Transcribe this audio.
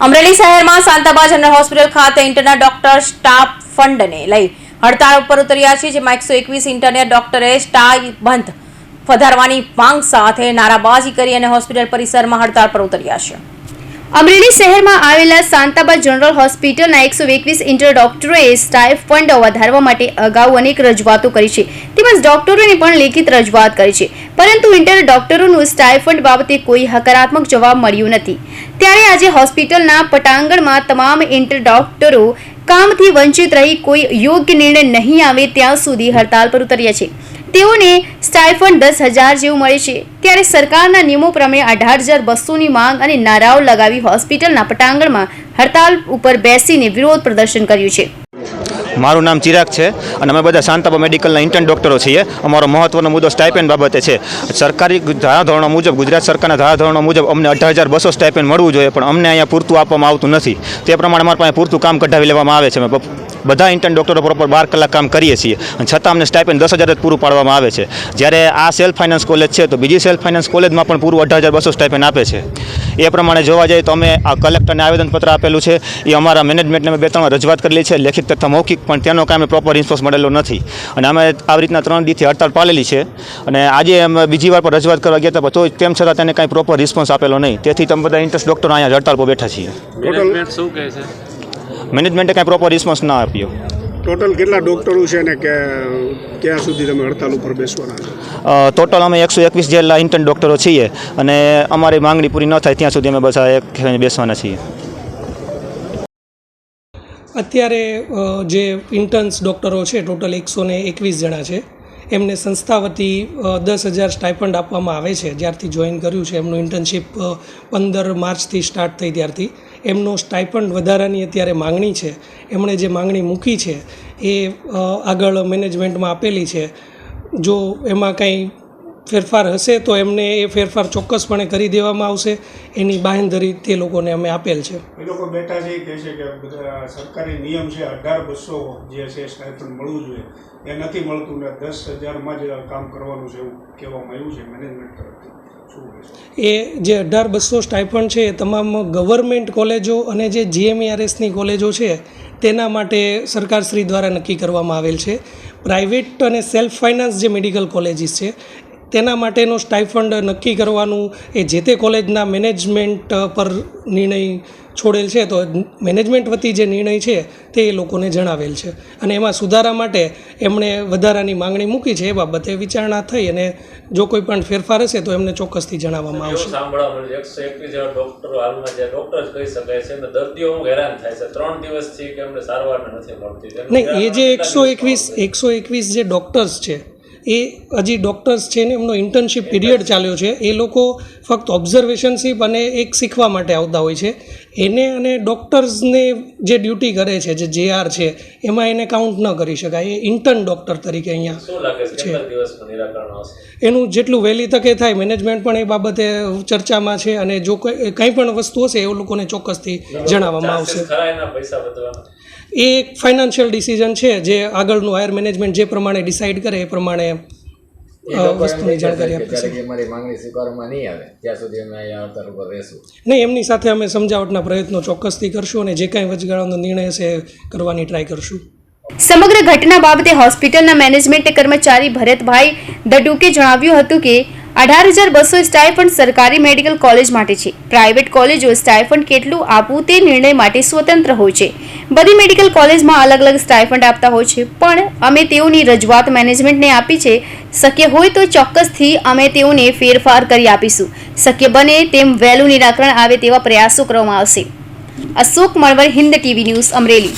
અમરેલી શહેરમાં Shantaba general hospital ખાતે ઇન્ટરના doctor staff ફંડને લઈ હડતાળ ઉપર ઉતર્યા છે, જેમાં એકસો એકવીસ ઇન્ટરનેટ ડોક્ટરે સ્ટાફ બંધ વધારવાની માંગ સાથે નારાબાજી કરી અને હોસ્પિટલ પરિસરમાં હડતાળ પર ઉતર્યા છે. અમરેલી શહેરમાં આવેલા શાંતાબા જનરલ હોસ્પિટલના એકસો એકવીસ ઇન્ટર ડોક્ટરોએ સ્ટાફ ફંડ વધારવા માટે અગાઉ અનેક રજૂઆતો કરી છે. તેમજ ડોક્ટરોને પણ લેખિત રજૂઆત કરી છે. પરંતુ ઇન્ટર ડોક્ટરોનું સ્ટાઇફંડ બાબતે કોઈ હકારાત્મક જવાબ મળ્યું નથી. ત્યારે આજે હોસ્પિટલના પટાંગણમાં તમામ ઇન્ટર ડોક્ટરો કામથી વંચિત રહી કોઈ યોગ્ય નિર્ણય નહીં આવે ત્યાં સુધી હડતાલ પર ઉતર્યા છે. તેઓને સ્ટાઇફંડ દસ હજાર જેવું મળે છે. ત્યારે સરકારના નિયમો પ્રમાણે અઢાર હજાર બસોની માંગ અને નારાઓ લગાવી હોસ્પિટલના પટાંગણમાં હડતાલ ઉપર બેસીને વિરોધ પ્રદર્શન કર્યું છે. મારું નામ ચિરાગ છે અને અમે બધા શાંતાબા મેડિકલના ઇન્ટર્ન ડૉક્ટરો છીએ. અમારો મહત્વનો મુદ્દો સ્ટાઇપેન્ડ બાબતે છે. સરકારી ધારાધોરણો મુજબ, ગુજરાત સરકારના ધારાધોરણો મુજબ અમને અઢાર હજાર બસો સ્ટાઇપેન્ડ મળવું જોઈએ, પણ અમને અહીંયા પૂરતું આપવામાં આવતું નથી. તે પ્રમાણે અમારા પાસે પૂરતું કામ કઢાવી લેવામાં આવે છે. બધા ઇન્ટર્ન ડૉક્ટરો પ્રોપર બાર કલાક કામ કરીએ છીએ. અને છતાં અમને સ્ટાઇપેન્ડ દસ હજાર જ પૂરું પાડવામાં આવે છે. જ્યારે આ સેલ્ફ ફાઇનાન્સ કોલેજ છે, તો બીજી સેલ્ફ ફાઇનાન્સ કોલેજમાં પણ પૂરું અઢાર હજાર બસો સ્ટાઇપેન્ડ આપે છે. એ પ્રમાણે જોવા જઈએ તો અમે આ કલેક્ટરને આવેદનપત્ર આપેલું છે. એ અમારા મેનેજમેન્ટને અમે બે ત્રણ રજૂઆત કરેલી છે. લેખિત તથા મૌખિક, પણ તેનો કાંઈ પ્રોપર રિસ્પોન્સ મળેલો નથી. અને અમે આવી રીતના ત્રણ દીથી હડતાળ પાલેલી છે. અને આજે અમે બીજી વાર પર રજૂઆત કરવા ગયા હતા તો તેમ છતાં તેને કાંઈ પ્રોપર રિસ્પોન્સ આપેલો નહીં. તેથી તમે બધા ઇન્ટરેસ્ટ ડૉક્ટરો અહીંયા હડતાળ પર બેઠા છીએ. શું કહે છે? મેનેજમેન્ટે કાંઈ પ્રોપર રિસ્પોન્સ ના આપ્યો. ટોટલ કેટલા ડોક્ટરો છે ને કે ક્યાં સુધી તમે હડતાલ ઉપર બેસવાના છો? ટોટલ અમે એકસો એકવીસ જેટલા ઇન્ટર્ન ડૉક્ટરો છીએ અને અમારી માંગણી પૂરી ન થાય ત્યાં સુધી અમે બધા એક બેસવાના છીએ. અત્યારે જે ઇન્ટર્ન્સ ડૉક્ટરો છે ટોટલ એકસો ને એકવીસ જણા છે. એમને સંસ્થા વતી દસ હજાર સ્ટાઇપન્ડ આપવામાં આવે છે. જ્યારથી જોઈન કર્યું છે એમનું ઇન્ટર્નશીપ પંદર માર્ચથી સ્ટાર્ટ થઈ ત્યારથી. એમનો સ્ટાઇપન્ડ વધારાની અત્યારે માંગણી છે. એમણે જે માંગણી મૂકી છે એ આગળ મેનેજમેન્ટમાં આપેલી છે. જો એમાં કંઈ ફેરફાર હશે તો એમને એ ફેરફાર ચોક્કસપણે કરી દેવામાં આવશે. એની બાહેંધરી તે લોકોને અમે આપેલ છે. એ લોકો બેઠા છે કહે છે કે બધા સરકારી નિયમ છે, અઢાર બસો જે છે સ્ટાઇપન્ડ મળવું જોઈએ. એ નથી મળતું ને દસ હજારમાં જ કામ કરવાનું છે એવું કહેવામાં આવ્યું છે મેનેજમેન્ટ તરફથી. એ જે અઢાર બસો સ્ટાઇપન્ડ છે, એ તમામ ગવર્મેન્ટ કોલેજો અને જે જીએમઈઆરએસની કોલેજો છે, તેના માટે સરકારશ્રી દ્વારા નક્કી કરવામાં આવેલ છે. પ્રાઇવેટ અને સેલ્ફ ફાઇનાન્સ જે મેડિકલ કોલેજીસ છે, તેના માટેનો સ્ટાઇફંડ નક્કી કરવાનું એ જે તે કોલેજના મેનેજમેન્ટ પર નિર્ણય છોડેલ છે તો મેનેજમેન્ટ વતી જે નિર્ણય છે તે એ લોકોને જણાવેલ છે. અને એમાં સુધારા માટે એમણે વધારાની માંગણી મૂકી છે એ બાબતે વિચારણા થઈ અને જો કોઈ પણ ફેરફાર હશે તો એમને ચોક્કસથી જણાવવામાં આવશે. સાંભળવા એકસો એકવીસ જેવા ડૉક્ટરો હાલમાં જે ડૉક્ટર કહી શકાય છે અને દર્દીઓ હું હેરાન થાય છે. ત્રણ દિવસથી કે એમને સારવાર નથી મળતી. નહીં એ જે એકસો એકવીસ એકસો એકવીસ જે ડૉક્ટર્સ છે એ હજી ડૉક્ટર્સ છે ને એમનો ઇન્ટર્નશીપ પીરિયડ ચાલ્યો છે. એ લોકો ફક્ત ઓબ્ઝર્વેશનશીપ અને એક શીખવા માટે આવતા હોય છે. એને અને ડૉક્ટર્સને જે ડ્યુટી કરે છે જે જે આર છે એમાં એને કાઉન્ટ ન કરી શકાય. એ ઇન્ટર્ન ડૉક્ટર તરીકે અહીંયા છે એનું જેટલું વહેલી તકે થાય મેનેજમેન્ટ પણ એ બાબતે ચર્ચામાં છે અને જો કોઈ કંઈ પણ વસ્તુ હશે એ લોકોને ચોક્કસથી જણાવવામાં આવશે. એ એક ફાઇનાન્શિયલ ડિસિઝન છે જે આગળનું હાયર મેનેજમેન્ટ જે પ્રમાણે ડિસાઇડ કરે એ પ્રમાણે વસ્તુની જાણકારી આપશે કે અમારી માંગણી સ્વીકારવામાં નહીં આવે ત્યાં સુધી અમે અહીંયા હડતાલ ઉપર રહેશું. નહીં એમની સાથે અમે સમજાવટના પ્રયત્નો ચોક્કસથી કરશું અને જે કાંઈ વચગાળાનો નિર્ણય હશે કરવાની ટ્રાય કરશું. સમગ્ર ઘટના બાબતે હોસ્પિટલના મેનેજમેન્ટ કર્મચારી ભરતભાઈ દડુકે જણાવ્યું હતું કે અઢાર હજાર બસો સ્ટાઇફંડ સરકારી મેડિકલ કોલેજ માટે છે. પ્રાઇવેટ કોલેજો સ્ટાઇફંડ કેટલું આપવું તે નિર્ણય માટે સ્વતંત્ર હોય છે. બધી મેડિકલ કોલેજમાં અલગ અલગ સ્ટાઇફંડ આપતા હોય છે, પણ અમે તેઓની રજૂઆત મેનેજમેન્ટને આપી છે. શક્ય હોય તો ચોક્કસથી અમે તેઓને ફેરફાર કરી આપીશું. શક્ય બને તેમ વહેલું નિરાકરણ આવે તેવા પ્રયાસો કરવામાં આવશે. Ashok Malvar Hind TV news, Amreli.